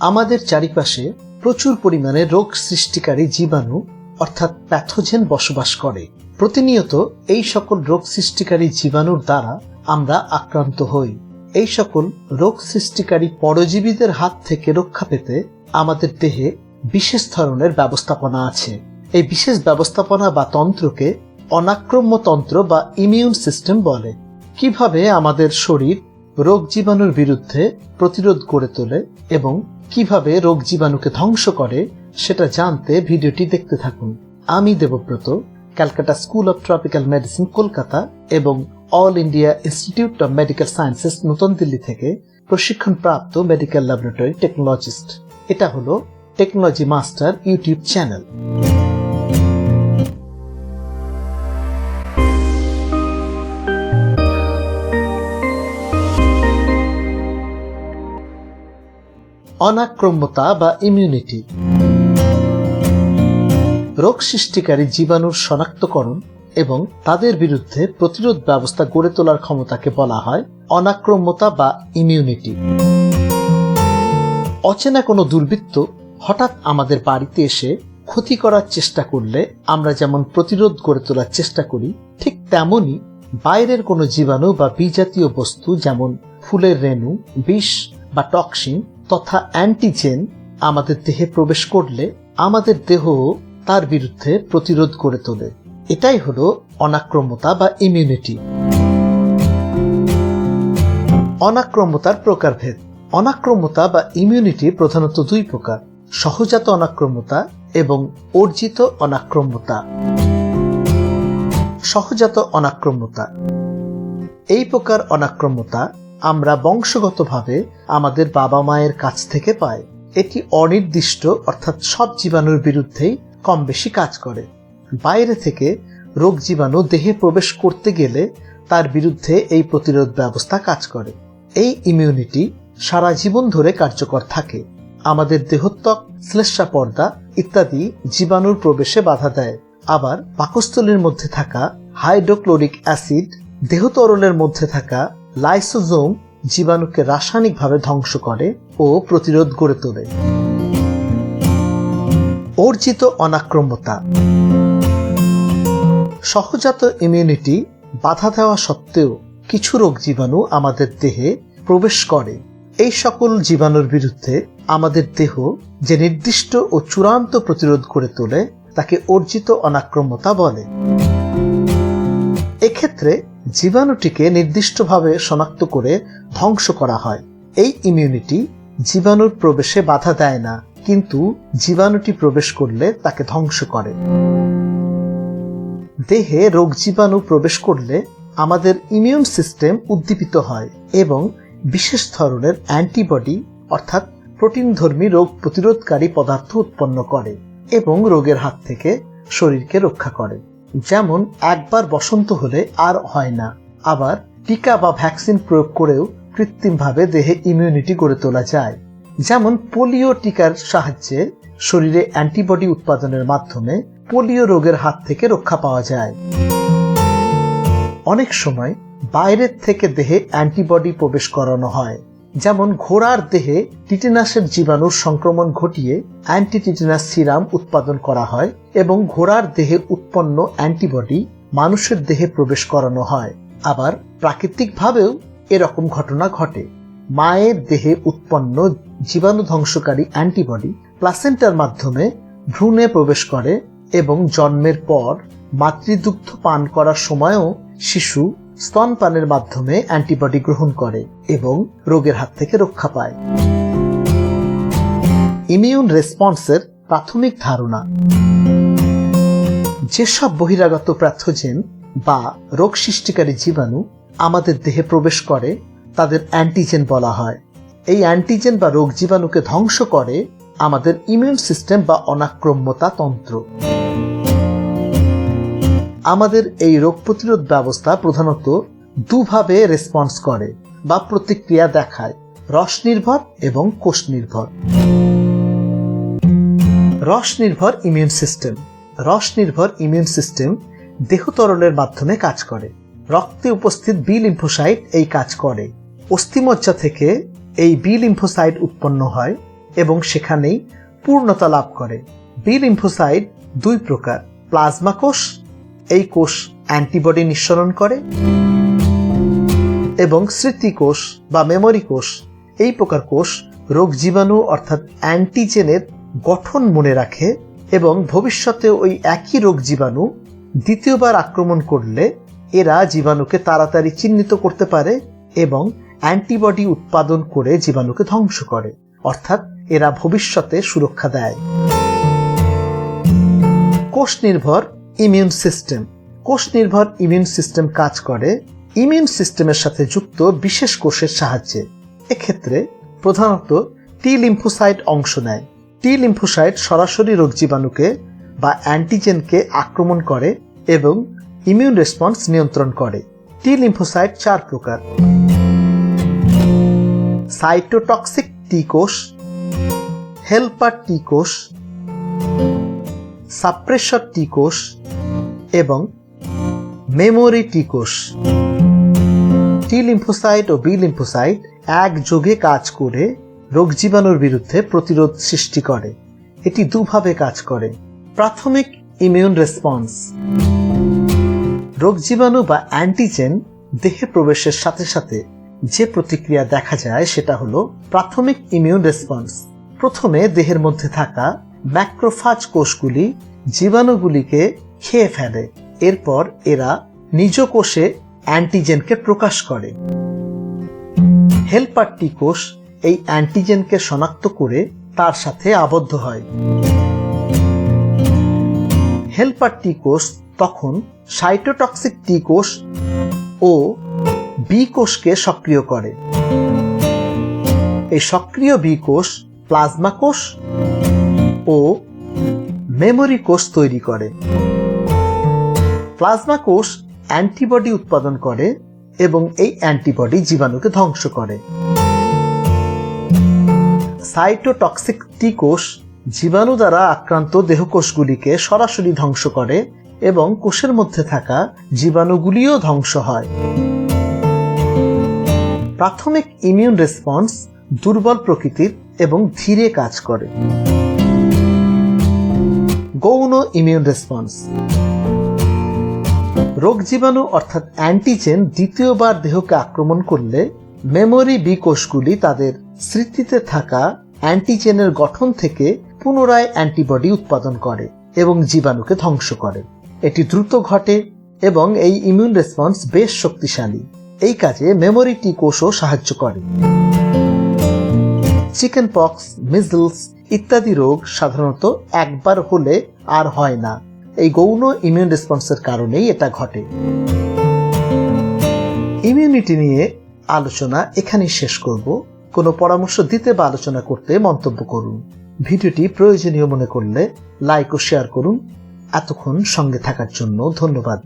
আমাদের চারিপাশে প্রচুর পরিমাণে রোগ সৃষ্টিকারী জীবাণু, অর্থাৎ প্যাথোজেন বসবাস করে। প্রতিনিয়ত এই সকল রোগ সৃষ্টিকারী জীবাণুর দ্বারা আমরা আক্রান্ত হই। এই সকল রোগ সৃষ্টিকারী পরজীবীদের হাত থেকে রক্ষা পেতে আমাদের দেহে বিশেষ ধরনের ব্যবস্থাপনা আছে। এই বিশেষ ব্যবস্থাপনা বা তন্ত্রকে অনাক্রম্য তন্ত্র বা ইমিউন সিস্টেম বলে। কীভাবে আমাদের শরীর রোগ জীবাণুর বিরুদ্ধে প্রতিরোধ গড়ে তোলে এবং কীভাবে রোগ জীবাণুকে ধ্বংস করে সেটা জানতে ভিডিওটি দেখতে থাকুন। আমি Debabrata, Calcutta school of tropical medicine Kolkata এবং all India institute of medical sciences নতুন দিল্লি থেকে প্রশিক্ষণপ্রাপ্ত মেডিকেল ল্যাবরেটরি টেকনোলজিস্ট। এটা হলো টেকনোলজি মাস্টার ইউটিউব চ্যানেল। অনাক্রম্যতা বা ইমিউনিটি রোগ সৃষ্টিকারী জীবাণুর শনাক্তকরণ এবং তাদের বিরুদ্ধে প্রতিরোধ ব্যবস্থা গড়ে তোলার ক্ষমতাকে বলা হয় অনাক্রম্যতা বা ইমিউনিটি অচেনা কোনো দুর্বৃত্ত হঠাৎ আমাদের বাড়িতে এসে ক্ষতি করার চেষ্টা করলে আমরা যেমন প্রতিরোধ গড়ে তোলার চেষ্টা করি, ঠিক তেমনই বাইরের কোনো জীবাণু বা বিজাতীয় বস্তু যেমন ফুলের রেণু, বিষ বা টক্সিন তথা অ্যান্টিজেন আমাদের দেহে প্রবেশ করলে আমাদের দেহ তার বিরুদ্ধে প্রতিরোধ গড়ে তোলে। এটাই হলো অনাক্রম্যতা বা ইমিউনিটি অনাক্রম্যতার প্রকারভেদ। অনাক্রম্যতা বা ইমিউনিটি প্রধানত দুই প্রকার, সহজাত অনাক্রম্যতা এবং অর্জিত অনাক্রম্যতা। সহজাত অনাক্রম্যতা। এই প্রকার অনাক্রম্যতা আমরা বংশগতভাবে আমাদের বাবা মায়ের কাছ থেকে পাই। এটি অনির্দিষ্ট, অর্থাৎ সব জীবাণুর বিরুদ্ধেই কম বেশি কাজ করে। বাইরে থেকে রোগ জীবাণু দেহে প্রবেশ করতে গেলে তার বিরুদ্ধে এই প্রতিরোধ ব্যবস্থা কাজ করে। এই ইমিউনিটি সারা জীবন ধরে কার্যকর থাকে। আমাদের দেহত্বক, শ্লেষ্মা পর্দা ইত্যাদি জীবাণুর প্রবেশে বাধা দেয়। আবার পাকস্থলীর মধ্যে থাকা হাইড্রোক্লোরিক অ্যাসিড দেহতরলের মধ্যে থাকা লাইসোজোম জীবাণুকে রাসায়নিকভাবে ধ্বংস করে ও প্রতিরোধ গড়ে তোলে। অর্জিত অনাক্রম্যতা। সহজাত ইমিউনিটি বাধা দেওয়া সত্ত্বেও কিছু রোগ জীবাণু আমাদের দেহে প্রবেশ করে। এই সকল জীবাণুর বিরুদ্ধে আমাদের দেহ যে নির্দিষ্ট ও চূড়ান্ত প্রতিরোধ করে তোলে, তাকে অর্জিত অনাক্রম্যতা বলে। এক্ষেত্রে জীবাণুটিকে নির্দিষ্টভাবে শনাক্ত করে ধ্বংস করা হয়। এই ইমিউনিটি জীবাণুর প্রবেশে বাধা দেয় না, কিন্তু জীবাণুটি প্রবেশ করলে তাকে ধ্বংস করে। দেহে রোগ জীবাণু প্রবেশ করলে আমাদের ইমিউন সিস্টেম উদ্দীপিত হয় এবং বিশেষ ধরনের অ্যান্টিবডি অর্থাৎ প্রোটিনধর্মী রোগ প্রতিরোধকারী পদার্থ উৎপন্ন করে এবং রোগের হাত থেকে শরীরকে রক্ষা করে। যেমন একবার বসন্ত হলে আর হয় না। আবার টিকা বা ভ্যাকসিন প্রয়োগ করেও কৃত্রিমভাবে দেহে ইমিউনিটি গড়ে তোলা যায়। যেমন পোলিও টিকার সাহায্যে শরীরে অ্যান্টিবডি উৎপাদনের মাধ্যমে পোলিও রোগের হাত থেকে রক্ষা পাওয়া যায়। অনেক সময় বাইরের থেকে দেহে অ্যান্টিবডি প্রবেশ করানো হয়। যেমন ঘোড়ার দেহে টিটেনাসের জীবাণুর সংক্রমণ ঘটিয়ে অ্যান্টি টিটেনাস সিরাম উৎপাদন করা হয় এবং ঘোড়ার দেহে উৎপন্ন অ্যান্টিবডি মানুষের দেহে প্রবেশ করানো হয়। আবার প্রাকৃতিকভাবেও এরকম ঘটনা ঘটে। মায়ের দেহে উৎপন্ন জীবাণু ধ্বংসকারী অ্যান্টিবডি প্লাসেন্টার মাধ্যমে ভ্রূণে প্রবেশ করে এবং জন্মের পর মাতৃদুগ্ধ পান করার সময়ও শিশু স্তনপানের মাধ্যমে অ্যান্টিবডি গ্রহণ করে এবং রোগের হাত থেকে রক্ষা পায়। ইমিউন রেসপন্সের প্রাথমিক ধারণা। যেসব বহিরাগত প্যাথোজেন বা রোগ সৃষ্টিকারী জীবাণু আমাদের দেহে প্রবেশ করে, তাদের অ্যান্টিজেন বলা হয়। এই অ্যান্টিজেন বা রোগ জীবাণুকে ধ্বংস করে আমাদের ইমিউন সিস্টেম বা অনাক্রম্যতা তন্ত্র। আমাদের এই রোগ প্রতিরোধ ব্যবস্থা প্রধানত দুভাবে রেসপন্স করে বা প্রতিক্রিয়া দেখায়, রস নির্ভর এবং কোষ নির্ভর। রস নির্ভর ইমিউন সিস্টেম রস নির্ভর ইমিউন সিস্টেম দেহ তরলের মাধ্যমে কাজ করে। রক্তে উপস্থিত বি লিম্ফোসাইট এই কাজ করে। অস্থিমজ্জা থেকে এই বি লিম্ফোসাইট উৎপন্ন হয় এবং সেখানেই পূর্ণতা লাভ করে। বি লিম্ফোসাইট দুই প্রকার, প্লাজমা কোষ এই কোষ অ্যান্টিবডি নিঃসরণ করে এবং স্মৃতিকোষ বা মেমরি কোষ, এই প্রকার কোষ রোগ জীবাণু অর্থাৎ অ্যান্টিজেনের গঠন মনে রাখে এবং ভবিষ্যতে ওই একই রোগ জীবাণু দ্বিতীয়বার আক্রমণ করলে এরা জীবাণুকে তাড়াতাড়ি চিহ্নিত করতে পারে এবং অ্যান্টিবডি উৎপাদন করে জীবাণুকে ধ্বংস করে, অর্থাৎ এরা ভবিষ্যতে সুরক্ষা দেয়। কোষ নির্ভর ইমিউন সিস্টেম কোষ নির্ভর ইমিউন সিস্টেম কাজ করে। ইমিউন সিস্টেমের সাথে যুক্ত বিশেষ কোষের সাহায্যে। এক্ষেত্রে প্রধানত টি লিম্ফোসাইট অংশ নেয়। টি লিম্ফোসাইট সরাসরি রোগ জীবাণুকে বা অ্যান্টিজেনকে আক্রমণ করে এবং ইমিউন রেসপন্স নিয়ন্ত্রণ করে। টি লিম্ফোসাইট চার প্রকার। সাইটোটক্সিক টি কোষ হেল্পার টি কোষ সাপ্রেসর টি কোষ এবং মেমোরি টি কোষ টি লিম্ফোসাইট ও বি লিম্ফোসাইট একযোগে কাজ করে রোগ জীবাণুর বিরুদ্ধে প্রতিরোধ সৃষ্টি করে। এটি দুভাবে কাজ করে। প্রাথমিক ইমিউন রেসপন্স রোগ জীবাণু বা অ্যান্টিজেন দেহে প্রবেশের সাথে সাথে যে প্রতিক্রিয়া দেখা যায় সেটা হলো প্রাথমিক ইমিউন রেসপন্স প্রথমে দেহের মধ্যে থাকা ম্যাক্রোফাজ কোষগুলি জীবাণুগুলিকে খেয়ে ফেলে। এরপর এরা নিজ কোষে অ্যান্টিজেনকে প্রকাশ করে। হেল্পার টি কোষ এই অ্যান্টিজেনকে শনাক্ত করে তার সাথে আবদ্ধ হয়। হেল্পার টি কোষ তখন সাইটোটক্সিক টি কোষ ও বি কোষকে সক্রিয় করে। এই সক্রিয় বি কোষ প্লাজমা কোষ ও মেমোরি কোষ তৈরি করে। প্লাজমা কোষ অ্যান্টিবডি উৎপাদন করে এবং এই অ্যান্টিবডি জীবাণুকে ধ্বংস করে। সাইটোটক্সিক টি কোষ জীবাণু দ্বারা আক্রান্ত দেহকোষগুলিকে সরাসরি ধ্বংস করে এবং কোষের মধ্যে থাকা জীবাণুগুলিও ধ্বংস হয়। প্রাথমিক ইমিউন রেসপন্স দুর্বল প্রকৃতির এবং ধীরে কাজ করে। গৌণ ইমিউন রেসপন্স রোগ জীবাণু অর্থাৎ অ্যান্টিজেন দ্বিতীয়বার দেহকে আক্রমণ করলে মেমোরি বি কোষগুলি তাদের স্মৃতিতে থাকা অ্যান্টিজেনের গঠন থেকে পুনরায় অ্যান্টিবডি উৎপাদন করে এবং জীবাণুকে ধ্বংস করে। এটি দ্রুত ঘটে এবং এই ইমিউন রেসপন্স বেশ শক্তিশালী। এই কাজে মেমোরি টি কোষও সাহায্য করে। চিকেন পক্স মিজলস ইত্যাদি রোগ সাধারণত একবার হলে আর হয় না। এই গৌণ ইমিউন রেসপন্সের কারণেই এটা ঘটে। ইমিউনিটি নিয়ে আলোচনা এখানেই শেষ করব। কোনো পরামর্শ দিতে বা আলোচনা করতে মন্তব্য করুন। ভিডিওটি প্রয়োজনীয় মনে করলে লাইক ও শেয়ার করুন। এতক্ষণ সঙ্গে থাকার জন্য ধন্যবাদ।